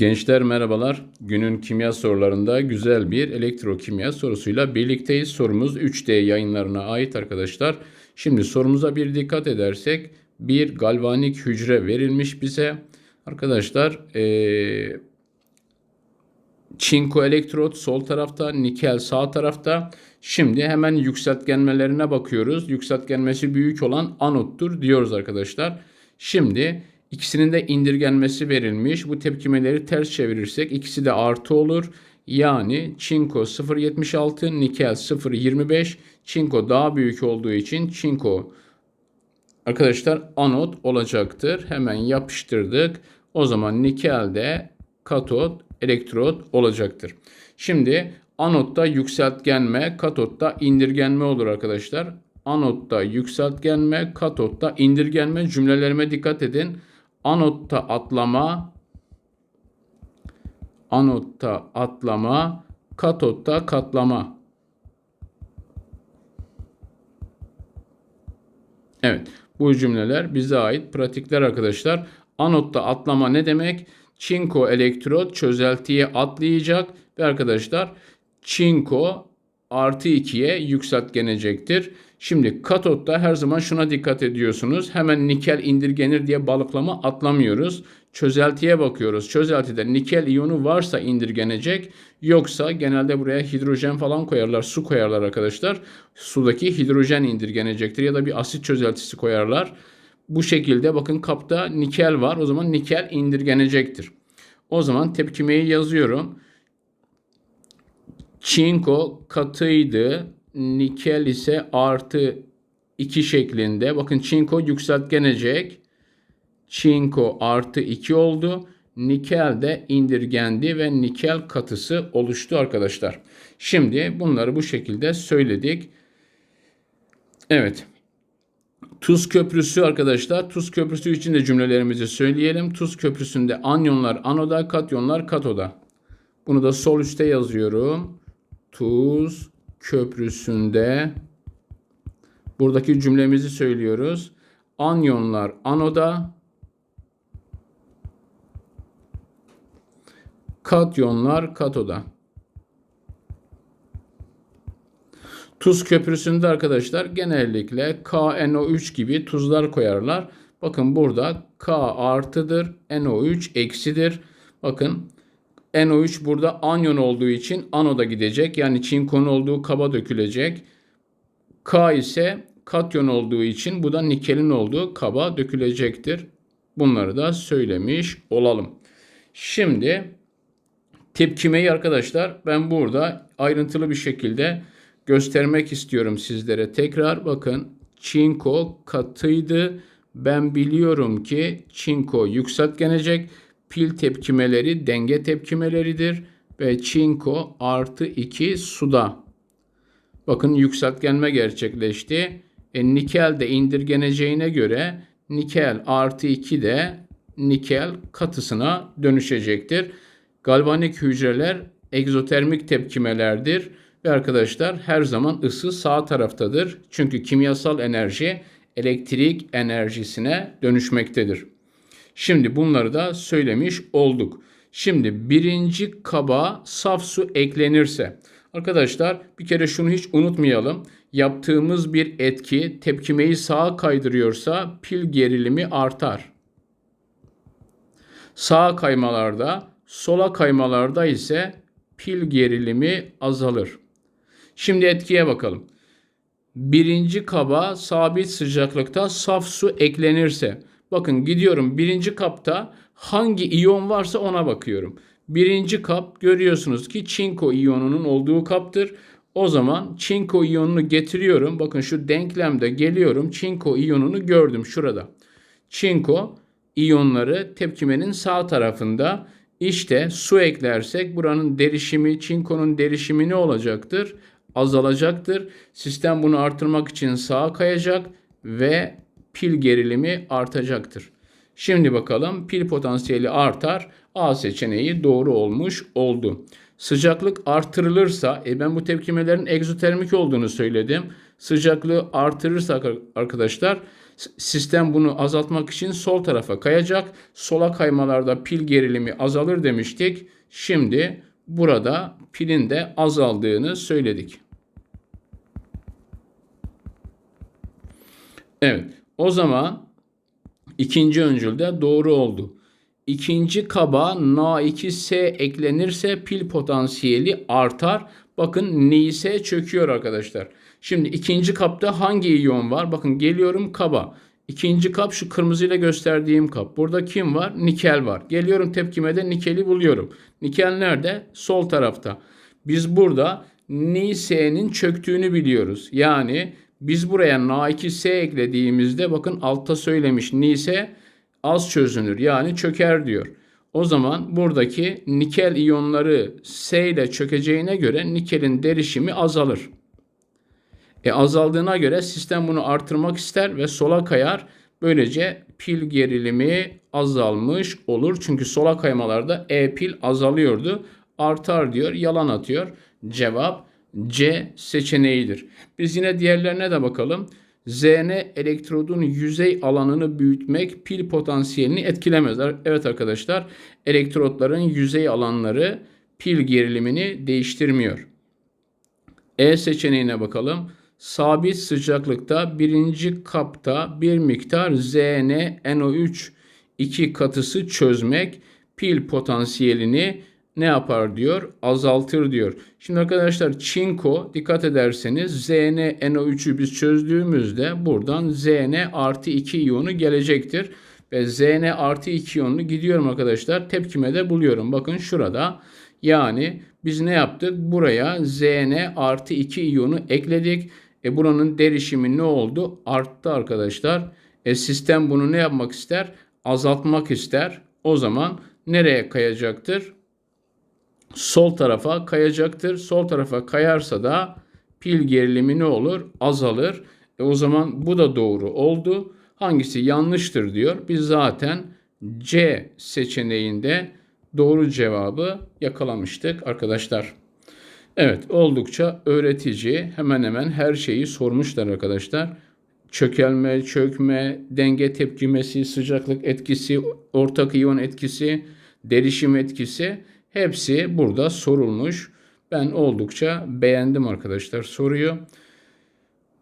Gençler merhabalar. Günün kimya sorularında güzel bir elektrokimya sorusuyla birlikteyiz. Sorumuz 3D yayınlarına ait arkadaşlar. Şimdi sorumuza bir dikkat edersek bir galvanik hücre verilmiş bize. Arkadaşlar ee, çinko elektrot sol tarafta, nikel sağ tarafta. Şimdi hemen yükseltgenmelerine bakıyoruz. Yükseltgenmesi büyük olan anottur diyoruz arkadaşlar. Şimdi İkisinin de indirgenmesi verilmiş. Bu tepkimeleri ters çevirirsek ikisi de artı olur. Yani çinko 0.76, nikel 0.25. Çinko daha büyük olduğu için çinko arkadaşlar anot olacaktır. Hemen yapıştırdık. O zaman nikel de katot, elektrot olacaktır. Şimdi anotta yükseltgenme, katotta indirgenme olur arkadaşlar. Anotta yükseltgenme, katotta indirgenme cümlelerime dikkat edin. Anotta atlama, anotta atlama, katotta katlama. Evet, bu cümleler bize ait pratikler arkadaşlar. Anotta atlama ne demek? Çinko elektrot çözeltiye atlayacak ve arkadaşlar çinko artı 2'ye yükseltgenecektir. Şimdi katotta her zaman şuna dikkat ediyorsunuz. Hemen nikel indirgenir diye balıklama atlamıyoruz. Çözeltiye bakıyoruz. Çözeltide nikel iyonu varsa indirgenecek. Yoksa genelde buraya hidrojen falan koyarlar. Su koyarlar arkadaşlar. Sudaki hidrojen indirgenecektir. Ya da bir asit çözeltisi koyarlar. Bu şekilde bakın kapta nikel var. O zaman nikel indirgenecektir. O zaman tepkimeyi yazıyorum. Çinko katıydı. Nikel ise artı 2 şeklinde. Bakın çinko yükseltgenecek. Çinko artı 2 oldu. Nikel de indirgendi ve nikel katısı oluştu arkadaşlar. Şimdi bunları bu şekilde söyledik. Evet. Tuz köprüsü arkadaşlar. Tuz köprüsü için de cümlelerimizi söyleyelim. Tuz köprüsünde anyonlar anoda, katyonlar katoda. Bunu da sol üstte yazıyorum. Tuz köprüsünde buradaki cümlemizi söylüyoruz. Anyonlar anoda, katyonlar katoda. Tuz köprüsünde arkadaşlar genellikle KNO3 gibi tuzlar koyarlar. Bakın burada K artıdır, NO3 eksidir. Bakın NO3 burada anyon olduğu için anoda gidecek. Yani çinkon olduğu kaba dökülecek. K ise katyon olduğu için bu da nikelin olduğu kaba dökülecektir. Bunları da söylemiş olalım. Şimdi tepkimeyi arkadaşlar ben burada ayrıntılı bir şekilde göstermek istiyorum sizlere. Tekrar bakın çinko katıydı. Ben biliyorum ki çinko yükseltgenecek pil tepkimeleri denge tepkimeleridir ve çinko artı 2 suda. Bakın yükseltgenme gerçekleşti. E, nikel de indirgeneceğine göre nikel artı 2 de nikel katısına dönüşecektir. Galvanik hücreler egzotermik tepkimelerdir ve arkadaşlar her zaman ısı sağ taraftadır. Çünkü kimyasal enerji elektrik enerjisine dönüşmektedir. Şimdi bunları da söylemiş olduk. Şimdi birinci kaba saf su eklenirse arkadaşlar bir kere şunu hiç unutmayalım. Yaptığımız bir etki tepkimeyi sağa kaydırıyorsa pil gerilimi artar. Sağa kaymalarda, sola kaymalarda ise pil gerilimi azalır. Şimdi etkiye bakalım. Birinci kaba sabit sıcaklıkta saf su eklenirse Bakın gidiyorum birinci kapta hangi iyon varsa ona bakıyorum. Birinci kap görüyorsunuz ki çinko iyonunun olduğu kaptır. O zaman çinko iyonunu getiriyorum. Bakın şu denklemde geliyorum. Çinko iyonunu gördüm şurada. Çinko iyonları tepkimenin sağ tarafında. İşte su eklersek buranın derişimi, çinkonun derişimi ne olacaktır? Azalacaktır. Sistem bunu artırmak için sağa kayacak ve pil gerilimi artacaktır. Şimdi bakalım pil potansiyeli artar. A seçeneği doğru olmuş oldu. Sıcaklık artırılırsa, e ben bu tepkimelerin egzotermik olduğunu söyledim. Sıcaklığı artırırsa arkadaşlar Sistem bunu azaltmak için sol tarafa kayacak. Sola kaymalarda pil gerilimi azalır demiştik. Şimdi burada pilin de azaldığını söyledik. Evet. O zaman ikinci öncülde doğru oldu. İkinci kaba Na2S eklenirse pil potansiyeli artar. Bakın NiS çöküyor arkadaşlar. Şimdi ikinci kapta hangi iyon var? Bakın geliyorum kaba. İkinci kap şu kırmızıyla gösterdiğim kap. Burada kim var? Nikel var. Geliyorum tepkime de nikeli buluyorum. Nikel nerede? Sol tarafta. Biz burada NiS'nin çöktüğünü biliyoruz. Yani biz buraya Na2S eklediğimizde bakın altta söylemiş NiS az çözünür yani çöker diyor. O zaman buradaki nikel iyonları S ile çökeceğine göre nikelin derişimi azalır. E azaldığına göre sistem bunu artırmak ister ve sola kayar. Böylece pil gerilimi azalmış olur. Çünkü sola kaymalarda E pil azalıyordu. Artar diyor, yalan atıyor. Cevap C seçeneğidir. Biz yine diğerlerine de bakalım. Zn elektrodun yüzey alanını büyütmek pil potansiyelini etkilemez. Evet arkadaşlar elektrotların yüzey alanları pil gerilimini değiştirmiyor. E seçeneğine bakalım. Sabit sıcaklıkta birinci kapta bir miktar Zn NO3 iki katısı çözmek pil potansiyelini ne yapar diyor? Azaltır diyor. Şimdi arkadaşlar çinko dikkat ederseniz Zn NO3'ü biz çözdüğümüzde buradan Zn artı 2 iyonu gelecektir. Ve Zn artı 2 iyonunu gidiyorum arkadaşlar. Tepkime de buluyorum. Bakın şurada. Yani biz ne yaptık? Buraya Zn artı 2 iyonu ekledik. E buranın derişimi ne oldu? Arttı arkadaşlar. E sistem bunu ne yapmak ister? Azaltmak ister. O zaman nereye kayacaktır? Sol tarafa kayacaktır. Sol tarafa kayarsa da pil gerilimi ne olur? Azalır. E o zaman bu da doğru oldu. Hangisi yanlıştır diyor. Biz zaten C seçeneğinde doğru cevabı yakalamıştık arkadaşlar. Evet oldukça öğretici. Hemen hemen her şeyi sormuşlar arkadaşlar. Çökelme, çökme, denge tepkimesi, sıcaklık etkisi, ortak iyon etkisi, derişim etkisi hepsi burada sorulmuş. Ben oldukça beğendim arkadaşlar soruyu.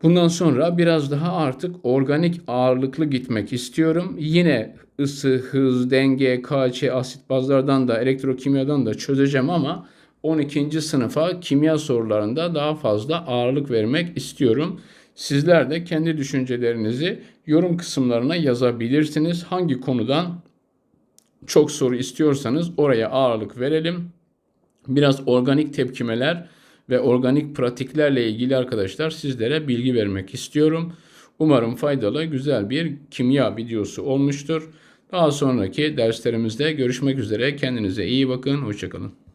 Bundan sonra biraz daha artık organik ağırlıklı gitmek istiyorum. Yine ısı, hız, denge, KC, asit bazlardan da elektrokimyadan da çözeceğim ama 12. sınıfa kimya sorularında daha fazla ağırlık vermek istiyorum. Sizler de kendi düşüncelerinizi yorum kısımlarına yazabilirsiniz. Hangi konudan çok soru istiyorsanız oraya ağırlık verelim. Biraz organik tepkimeler ve organik pratiklerle ilgili arkadaşlar sizlere bilgi vermek istiyorum. Umarım faydalı, güzel bir kimya videosu olmuştur. Daha sonraki derslerimizde görüşmek üzere. Kendinize iyi bakın. Hoşçakalın.